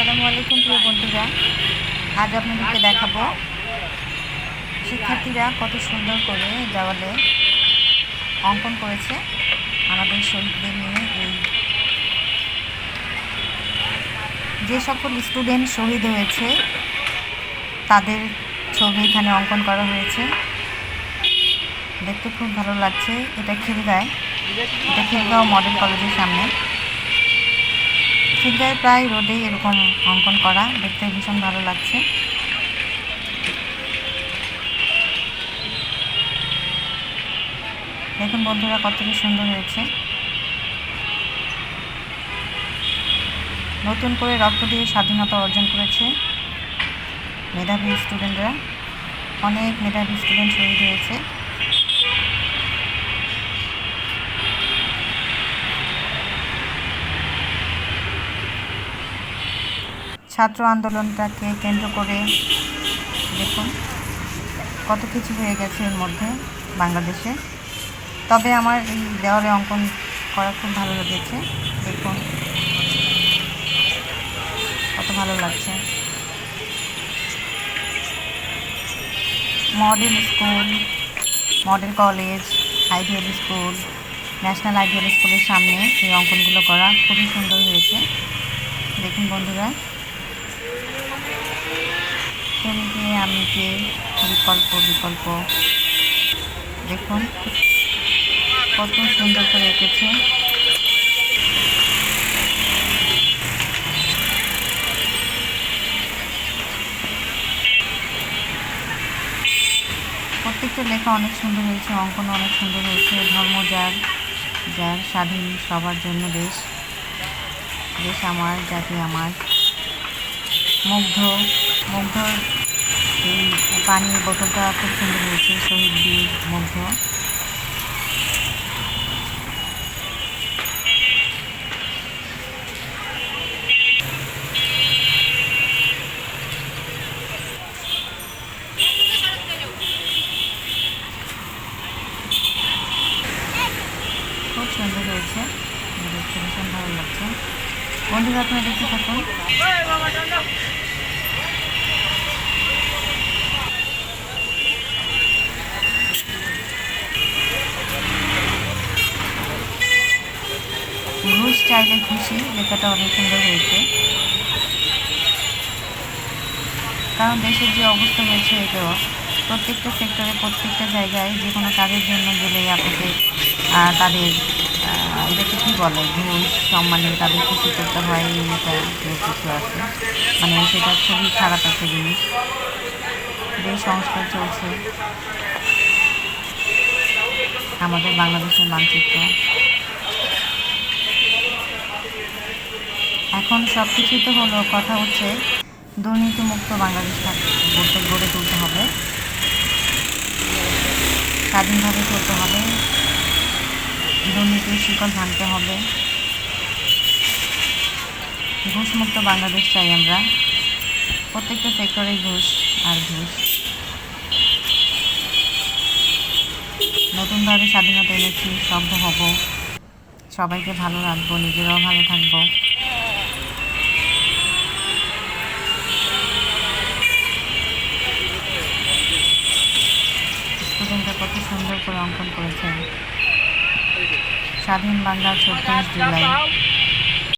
আসসালামু আলাইকুম প্রিয় বন্ধুরা। আজ আপনাদেরকে দেখাবো শিক্ষার্থীরা কত সুন্দর করে দেওয়ালে অঙ্কন করেছে আমাদের শহীদদের নিয়ে এই যে সকল স্টুডেন্ট শহীদ হয়েছে, তাদের ছবি এখানে অঙ্কন করা হয়েছে। দেখতে খুব ভালো লাগছে। এটা খিলগায় এটা খিলগাঁও মডেল কলেজের সামনে। খিলগায় প্রায় রোদে এরকম অঙ্কন করা। দেখতে ভীষণ ভালো লাগছে। দেখুন বন্ধুরা কতটা সুন্দর হয়েছে। নতুন করে রক্ত দিয়ে স্বাধীনতা অর্জন করেছে মেধাবী স্টুডেন্টরা অনেক মেধাবী স্টুডেন্ট শহীদ হয়েছে। ছাত্র আন্দোলনটাকে কেন্দ্র করে দেখুন কত কিছু হয়ে গেছে এর মধ্যে বাংলাদেশে। তবে আমার এই দেওয়ালে অঙ্কন করা খুব ভালো লেগেছে। দেখুন কত ভালো লাগছে। Model school, model college, ideal school, national ideal স্কুলের সামনে এই অঙ্কনগুলো করা খুবই সুন্দর হয়েছে। দেখুন বন্ধুরা তুমি কে আমি কে বিকল্প বিকল্প, দেখুন কত সুন্দর করে এঁকেছে। প্রত্যেকটা লেখা অনেক সুন্দর হয়েছে, অঙ্কন অনেক সুন্দর হয়েছে, ধর্ম যার যার স্বাধীন সবার জন্য দেশ দেশ আমার, জাতি আমার। মুগ্ধ মুগ্ধ। এই পানির বোতলটা খুব সুন্দর হয়েছে, শহীদ বীর মুগ্ধ। খুব সুন্দর হয়েছে। দেখতে ভীষণ ভালো লাগছে। বন্ধুরা, আপনারা দেখতে থাকুন। ঘুষ চাইলে খুশি লেখাটা অনেক সুন্দর হয়েছে। কারণ দেশের যে অবস্থা হয়েছে এটাও, প্রত্যেকটা সেক্টরে প্রত্যেকটা জায়গায় যে কোনো কাজের জন্য গেলেই আপনাকে তাদের এটাকে কী বলে ঘুষ সম্মানে তাদের খুশি করতে হয় এটা কিছু আছে। মানে সেটা খুবই খারাপ একটা জিনিস। যে সংস্কার চলছে। আমাদের বাংলাদেশের মানচিত্র। এখন সব কিছুই তো হলো, কথা হচ্ছে দুর্নীতিমুক্ত বাংলাদেশ গড়ে তুলতে হবে। স্বাধীনভাবে চলতে হবে। দুর্নীতির শিকল ভাঙতে হবে। ঘুষমুক্ত বাংলাদেশ চাই আমরা। প্রত্যেকটা সেক্টরে ঘুষ আর ঘুষ। নতুনভাবে স্বাধীনতা এনেছি সভ্য হব। সবাইকে ভালো রাখব, নিজেরাও ভালো থাকব। কত সুন্দর করে অঙ্কন করেছেন। স্বাধীন বাংলার চব্বিশ জুলাই।